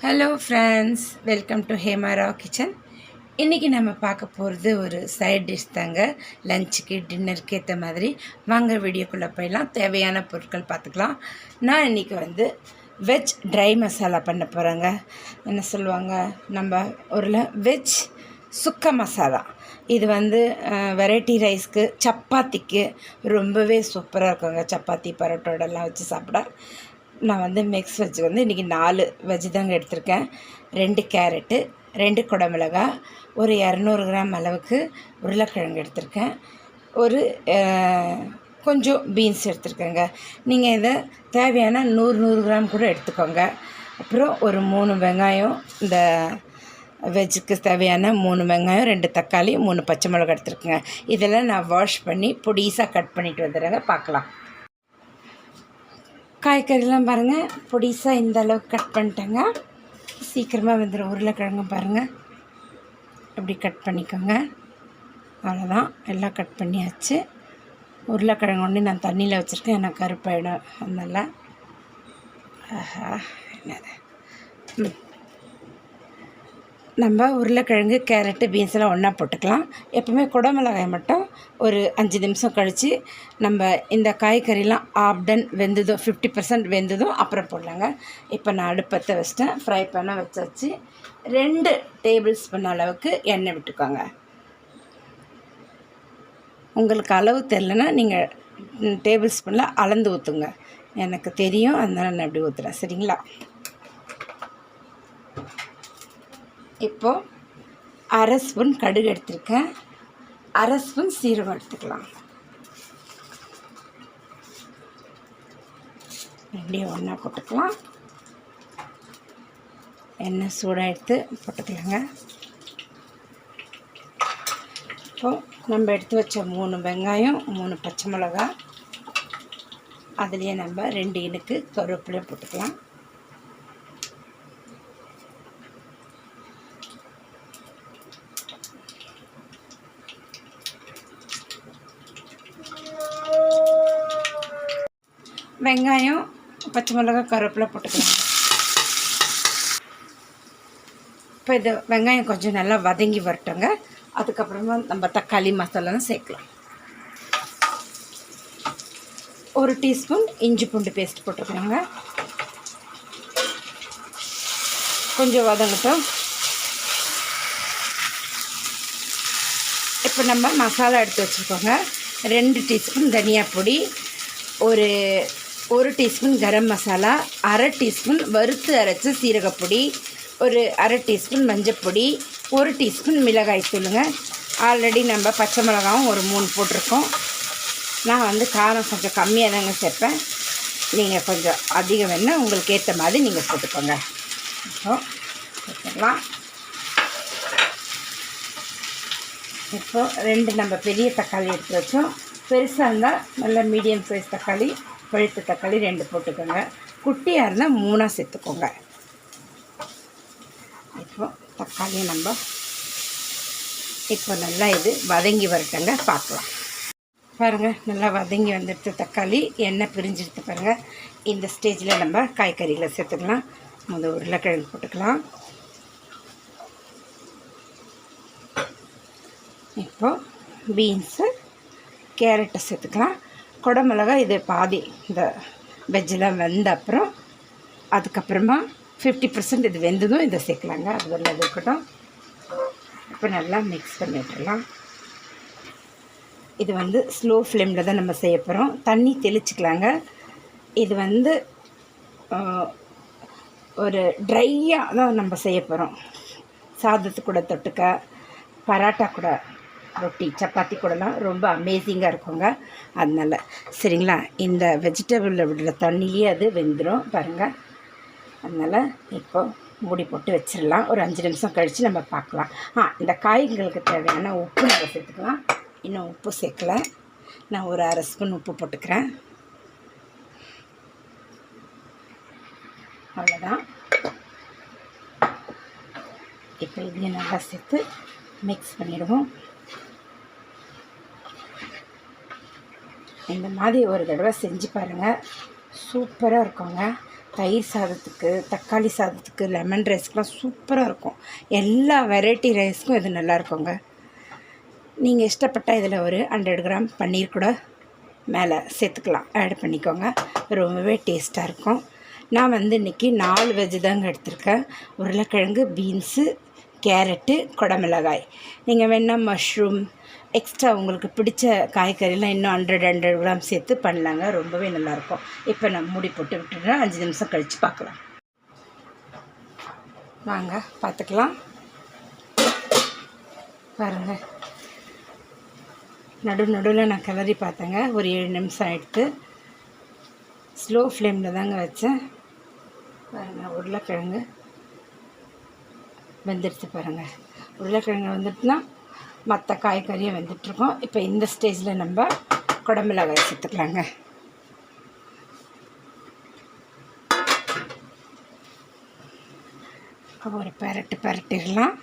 Hello friends welcome to ஹேமாரா kitchen இன்றைக்கி நம்ம பார்க்க போகிறது ஒரு சைட் டிஷ் தாங்க. லஞ்சுக்கு டின்னருக்கு ஏற்ற மாதிரி. வாங்க வீடியோக்குள்ளே போயிடலாம். தேவையான பொருட்கள் பார்த்துக்கலாம். நான் இன்றைக்கி வந்து வெஜ் ட்ரை மசாலா பண்ண போகிறேங்க என்ன சொல்லுவாங்க? நம்ம ஊரில் வெஜ் சுக்க மசாலா இது வந்து வெரைட்டி ரைஸ்க்கு சப்பாத்திக்கு ரொம்பவே சூப்பராக இருக்குங்க. சப்பாத்தி பரோட்டோடெல்லாம் வச்சு சாப்பிட. நான் வந்து மிக்ஸ் வெஜ் வந்து இன்றைக்கி நாலு வெஜ் தாங்க எடுத்திருக்கேன். ரெண்டு கேரட்டு ரெண்டு குடமிளகா ஒரு இரநூறு கிராம் அளவுக்கு உருளைக்கிழங்கு எடுத்திருக்கேன். ஒரு கொஞ்சம் பீன்ஸ் எடுத்திருக்கேங்க. நீங்கள் இதை தேவையான நூறு நூறு கிராம் கூட எடுத்துக்கோங்க. அப்புறம் ஒரு மூணு வெங்காயம் இந்த வெஜ்ஜுக்கு தேவையான மூணு வெங்காயம் ரெண்டு தக்காளி மூணு பச்சை மிளகா எடுத்துருக்குங்க. இதெல்லாம் நான் வாஷ் பண்ணி பொடிசாக கட் பண்ணிட்டு வந்துடுறேங்க பார்க்கலாம். காய்கறிலாம் பாருங்கள் பொடிசாக இந்த அளவுக்கு கட் பண்ணிட்டேங்க. சீக்கிரமாக வந்துடும் உருளைக்கிழங்கு பாருங்கள் அப்படி கட் பண்ணிக்கோங்க. அவ்வளோதான் எல்லாம் கட் பண்ணியாச்சு. உருளைக்கிழங்கு ஒன்று நான் தண்ணியில் வச்சுருக்கேன். எனக்கு கருப்பாயிடும். அதனால் ஆஹா என்னது? ம். நம்ம உருளைக்கிழங்கு கேரட்டு பீன்ஸ் எல்லாம் ஒன்றா போட்டுக்கலாம். எப்பவுமே குடமிளகாய் மட்டும் ஒரு அஞ்சு நிமிஷம் கழித்து நம்ம இந்த காய்கறிலாம் ஆப்டன் வெந்ததும் ஃபிஃப்டி பர்சன்ட் வெந்ததும் அப்புறம் போடலாங்க. இப்போ நான் அடுப்பத்தை வச்சிட்டேன். ஃப்ரை பண்ண வச்சாச்சு. ரெண்டு டேபிள் ஸ்பூன் அளவுக்கு எண்ணெய் விட்டுக்கோங்க. உங்களுக்கு அளவு தெரிலனா நீங்கள் டேபிள் ஸ்பூனில் அளந்து ஊற்றுங்க எனக்கு தெரியும் அதனால் நான் இப்படி ஊற்றுறேன் சரிங்களா? இப்போது அரை ஸ்பூன் கடுகு எடுத்திருக்கேன். அரை ஸ்பூன் சீரகம் எடுத்துக்கலாம் ரெண்டையும் ஒன்றா போட்டுக்கலாம். எண்ணெய் சூடாக எடுத்து போட்டுக்கலாங்க. இப்போது நம்ம எடுத்து வச்ச மூணு வெங்காயம் மூணு பச்சை மிளகா அதுலேயே நம்ம ரெண்டு இனுக்கு கருவேப்பிலையும் போட்டுக்கலாம். வெங்காயம் பச்சை மிளகா கருவேப்பிலை போட்டுக்கலாம். இப்போ இது வெங்காயம் கொஞ்சம் நல்லா வதங்கி வரட்டுங்க. அதுக்கப்புறமா நம்ம தக்காளி மசாலாலாம் சேர்க்கலாம். ஒரு டீஸ்பூன் இஞ்சி பூண்டு பேஸ்ட் போட்டுக்கலாங்க. கொஞ்சம் வதங்கட்டும். இப்போ நம்ம மசாலா எடுத்து வச்சுருக்கோங்க. ரெண்டு டீஸ்பூன் தனியா பொடி ஒரு ஒரு டீஸ்பூன் கரம் மசாலா அரை டீஸ்பூன் வறுத்து அரைச்ச சீரகப்பொடி ஒரு அரை டீஸ்பூன் மஞ்சப்பொடி ஒரு டீஸ்பூன் மிளகாய் தூளுங்க. ஆல்ரெடி நம்ம பச்சை மிளகாவும் ஒரு மூணு போட்டிருக்கோம். நான் வந்து காரம் கொஞ்சம் கம்மியாக தாங்க சேர்ப்பேன். நீங்கள் கொஞ்சம் அதிகம் வேணால் உங்களுக்கு ஏற்ற மாதிரி நீங்கள் போட்டுக்கோங்க. இப்போ போட்டுக்கலாம். இப்போது ரெண்டு நம்ம பெரிய தக்காளி எடுத்து வச்சோம். பெருசாக இருந்தால் நல்ல மீடியம் சைஸ் தக்காளி. பழுத்த தக்காளி ரெண்டு போட்டுக்கோங்க. குட்டியாக இருந்தால் மூணாக சேர்த்துக்கோங்க. இப்போ தக்காளியை நம்ம இப்போ நல்லா இது வதங்கி வரட்டங்க பார்க்கலாம். பாருங்கள் நல்லா வதங்கி வந்துடுது தக்காளி எண்ணெய் பிரிஞ்சிடுது பாருங்கள் இந்த ஸ்டேஜில் நம்ம காய்கறிகளை சேர்த்துக்கலாம். முதல் உருளைக்கிழங்கு போட்டுக்கலாம். இப்போது பீன்ஸு கேரட்டை சேர்த்துக்கலாம். குடமிளகா இது பாதி இந்த வெஜ்ஜெலாம் வெந்த அப்புறம் அதுக்கப்புறமா ஃபிஃப்டி பர்சன்ட் இது வெந்ததும் இதை சேர்க்கலாங்க. அது ஒரு இருக்கட்டும். இப்போ நல்லா மிக்ஸ் பண்ணி இது வந்து ஸ்லோ ஃப்ளேமில் தான் நம்ம செய்ய போகிறோம் தண்ணி தெளிச்சுக்கலாங்க. இது வந்து ஒரு ட்ரையாக தான் நம்ம செய்ய போகிறோம் சாதத்து கூட தொட்டுக்க பராட்டா கூட ரொட்டி சப்பாத்தி கூடலாம். ரொம்ப அமேசிங்காக இருக்குங்க. அதனால சரிங்களா? இந்த வெஜிடபிளில் விடுற தண்ணியிலே அது வெந்துடும் பாருங்கள் அதனால் இப்போது மூடி போட்டு வச்சிடலாம் ஒரு அஞ்சு நிமிஷம் கழித்து நம்ம பார்க்கலாம். ஆ இந்த காய்களுக்கு தேவையான உப்பு நம்ம சேர்த்துக்கலாம். இன்னும் உப்பு சேர்க்கல. நான் ஒரு அரை ஸ்பூன் உப்பு போட்டுக்கிறேன். அவ்வளோதான் இப்போ இதையும் நல்லா சேர்த்து மிக்ஸ் பண்ணிவிடுவோம் இந்த மாதிரி ஒரு தடவை செஞ்சு பாருங்கள் சூப்பராக இருக்குங்க. தயிர் சாதத்துக்கு தக்காளி சாதத்துக்கு லெமன் ரைஸ்க்கெலாம் சூப்பராக இருக்கும். எல்லா வெரைட்டி ரைஸ்க்கும் இது நல்லா இருக்குங்க. நீங்கள் இஷ்டப்பட்டால் இதில் ஒரு ஹண்ட்ரட் கிராம் பன்னீர் கூட மேலே சேர்த்துக்கலாம். ஆட் பண்ணிக்கோங்க. ரொம்பவே டேஸ்ட்டாக இருக்கும். நான் வந்து இன்றைக்கி நாலு வெஜ்ஜு தாங்க எடுத்திருக்கேன். உருளைக்கிழங்கு பீன்ஸு கேரட்டு குடமிளகாய். நீங்கள் வேணால் மஷ்ரூம் எக்ஸ்ட்ரா உங்களுக்கு பிடிச்ச காய்கறிலாம் இன்னும் ஹண்ட்ரட் ஹண்ட்ரட் கிராம் சேர்த்து பண்ணலாங்க. ரொம்பவே நல்லாயிருக்கும். இப்போ நான் மூடி போட்டு விட்டுடுறேன். அஞ்சு நிமிஷம் கழித்து பார்க்கலாம் வாங்க பார்த்துக்கலாம். பாருங்கள் நடு நடுவில் நான் கிளறி பார்த்தேங்க. ஒரு ஏழு நிமிஷம் எடுத்து ஸ்லோ ஃப்ளேமில் தாங்க வச்சேன். பாருங்கள் உருளைக்கிழங்கு. வெந்துடுச்சு பாருங்கள் உருளைக்கிழங்கு வந்துட்டுனா மற்ற காய்கறியும் வெந்துட்டுருக்கோம். இப்போ இந்த ஸ்டேஜில் நம்ம குடமிளகாய் சேர்த்துக்கலாங்க ஒரு பெரட்டு பரட்டிடலாம்.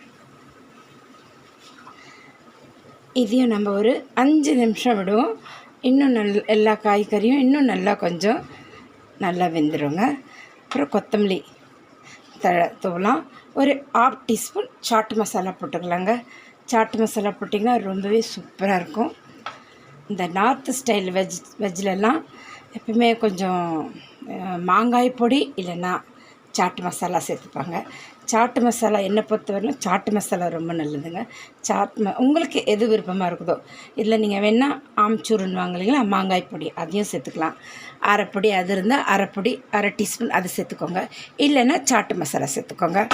இதையும் நம்ம ஒரு அஞ்சு நிமிஷம் விடுவோம். இன்னும் நல் எல்லா காய்கறியும் இன்னும் நல்லா கொஞ்சம் நல்லா வெந்துடுங்க அப்புறம் கொத்தமல்லி. தூவலாம் ஒரு ஆஃப் டீஸ்பூன் சாட்டு மசாலா போட்டுக்கலாங்க. சாட்டு மசாலா போட்டிங்கன்னா ரொம்பவே சூப்பராக இருக்கும். இந்த நார்த்து ஸ்டைல் வெஜ் வெஜ்லலாம் எப்பவுமே கொஞ்சம் மாங்காய் பொடி இல்லைன்னா சாட்டு மசாலா சேர்த்துப்பாங்க. சாட்டு மசாலா என்னை பொறுத்தவரையிலும் சாட்டு மசாலா ரொம்ப நல்லதுங்க. சாட் ம உங்களுக்கு எது விருப்பமாக இருக்குதோ. இதில் நீங்கள் வேணால் ஆம்ச்சூருன்னு வாங்கலைங்களா மாங்காய் பொடி அதையும் சேர்த்துக்கலாம். அரைப்பொடி அது இருந்தால் அரைப்பொடி அரை டீஸ்பூன் அது சேர்த்துக்கோங்க. இல்லைன்னா சாட்டு மசாலா சேர்த்துக்கோங்க.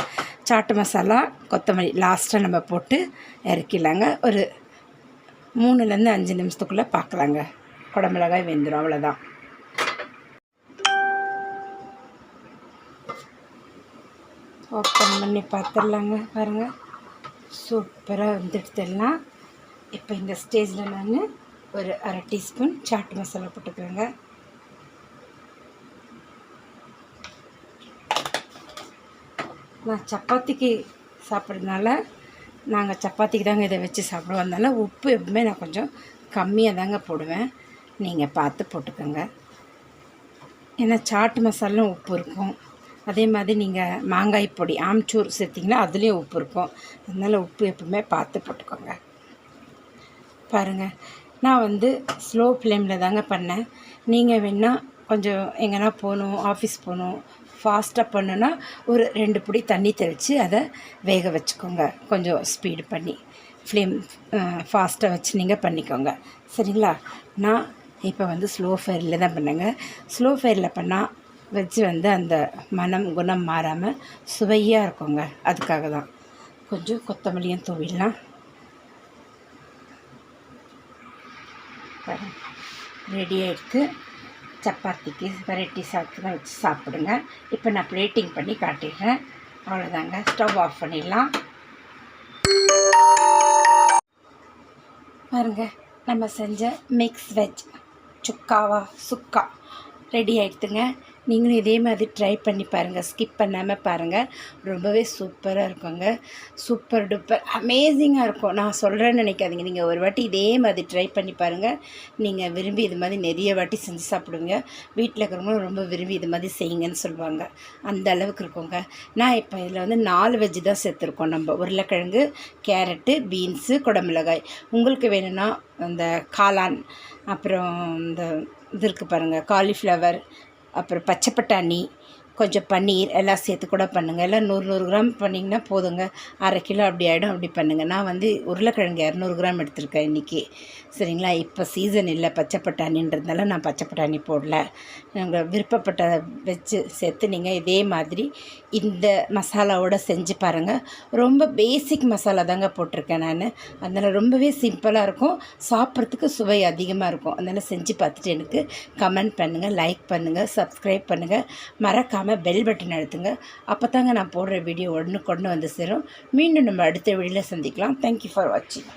சாட்டு மசாலா கொத்தமல்லி லாஸ்ட்டாக நம்ம போட்டு இறக்கிடலாங்க. ஒரு மூணுலேருந்து அஞ்சு நிமிஷத்துக்குள்ளே பார்க்கலாங்க. குடமிளகாய் வெந்துடும் அவ்வளோதான். ஓப்பன் பண்ணி பார்த்துடலாங்க பாருங்கள் சூப்பராக வந்துடுத்துடலாம் இப்போ இந்த ஸ்டேஜில் நான் ஒரு அரை டீஸ்பூன் சாட் மசாலா போட்டுக்கிறேங்க. நான் சப்பாத்திக்கு சாப்பிட்றதுனால நாங்கள் சப்பாத்திக்கு தாங்க இதை வச்சு சாப்பிடுவோம். அதனால் உப்பு எப்பவுமே நான் கொஞ்சம் கம்மியாக தாங்க போடுவேன். நீங்கள் பார்த்து போட்டுக்கோங்க. ஏன்னா சாட்டு மசாலும் உப்பு இருக்கும். அதே மாதிரி நீங்கள் மாங்காய் பொடி ஆம்ச்சூர் சேர்த்திங்கன்னா அதுலேயும் உப்பு இருக்கும். அதனால் உப்பு எப்பவுமே பார்த்து போட்டுக்கோங்க. பாருங்கள் நான் வந்து ஸ்லோ ஃப்ளேமில் தாங்க பண்ணேன். நீங்கள் வேணால் கொஞ்சம் எங்கன்னா போகணும் ஆஃபீஸ் போகணும் ஃபாஸ்ட்டாக பண்ணுன்னா ஒரு ரெண்டு பிடி தண்ணி தெளித்து அதை வேக வச்சுக்கோங்க. கொஞ்சம் ஸ்பீடு பண்ணி. ஃப்ளேம் ஃபாஸ்ட்டாக வச்சு நீங்கள் பண்ணிக்கோங்க. சரிங்களா? நான் இப்போ வந்து ஸ்லோ ஃபயரில் தான் பண்ணேங்க. ஸ்லோ ஃபயரில் பண்ணால் வச்சு வந்து அந்த மனம் குணம் மாறாமல் சுவையாக இருக்குங்க. அதுக்காக தான் கொஞ்சம் கொத்தமல்லியும் தூவிடலாம். ரெடி ஆகிடுத்து சப்பாத்திக்கு வெரைட்டி சாப்பிட்டு வச்சு சாப்பிடுங்க. இப்போ நான் பிளேட்டிங் பண்ணி காட்டிடுறேன். அவ்வளோதாங்க ஸ்டவ் ஆஃப் பண்ணிடலாம். பாருங்க. நம்ம செஞ்ச மிக்ஸ் வெஜ் சுக்காவா சுக்கா. ரெடி ஆகிடுத்துங்க நீங்களும் இதே மாதிரி ட்ரை பண்ணி பாருங்கள் ஸ்கிப் பண்ணாமல் பாருங்கள் ரொம்பவே சூப்பராக இருக்குங்க. சூப்பர் டூப்பர் அமேசிங்காக இருக்கும். நான் சொல்கிறேன்னு நினைக்காதீங்க. நீங்கள் ஒரு வாட்டி இதே மாதிரி ட்ரை பண்ணி பாருங்கள் நீங்கள் விரும்பி இது மாதிரி நிறைய வாட்டி செஞ்சு சாப்பிடுவீங்க. வீட்டில் இருக்கிறவங்களும் ரொம்ப விரும்பி இது மாதிரி செய்யுங்கன்னு சொல்லுவாங்க. அந்த அளவுக்கு இருக்குங்க. நான் இப்போ இதில் வந்து நாலு வெஜ்ஜு தான் சேர்த்துருக்கோம் நம்ம. உருளைக்கிழங்கு கேரட்டு பீன்ஸு குடமிளகாய். உங்களுக்கு வேணும்னா அந்த காளான் அப்புறம் இந்த இது இருக்குது பாருங்கள் காலிஃப்ளவர் அப்புறம் பச்சை பட்டாணி கொஞ்சம் பன்னீர் எல்லாம் சேர்த்து கூட பண்ணுங்கள் எல்லாம் நூறு நூறு கிராம் பண்ணிங்கன்னா போதுங்க. அரை கிலோ அப்படி ஆகிடும் அப்படி பண்ணுங்கள் நான் வந்து உருளைக்கிழங்கு இரநூறு கிராம் எடுத்திருக்கேன் இன்றைக்கி சரிங்களா? இப்போ சீசன் இல்லை. பச்சை பட்டாணின்றதுனால நான் பச்சை பட்டாணி போடல. நாங்கள் விருப்பப்பட்ட வச்சு சேர்த்து நீங்கள் இதே மாதிரி இந்த மசாலாவோடு செஞ்சு பாருங்கள் ரொம்ப பேசிக் மசாலா தாங்க போட்டிருக்கேன் நான். அதனால் ரொம்பவே சிம்பிளாக இருக்கும். சாப்பிட்றதுக்கு சுவை அதிகமாக இருக்கும். அதனால் செஞ்சு பார்த்துட்டு எனக்கு கமெண்ட் பண்ணுங்கள் லைக் பண்ணுங்கள் சப்ஸ்கிரைப் பண்ணுங்கள் மறக்காமல் மறக்காமல் பெல் பட்டன் அழுத்துங்க அப்போ தாங்க நான் போடுற வீடியோ ஒன்று கொண்டு வந்து சேரும். மீண்டும் நம்ம அடுத்த வீடியோவில் சந்திக்கலாம். தேங்க்யூ ஃபார் வாட்சிங்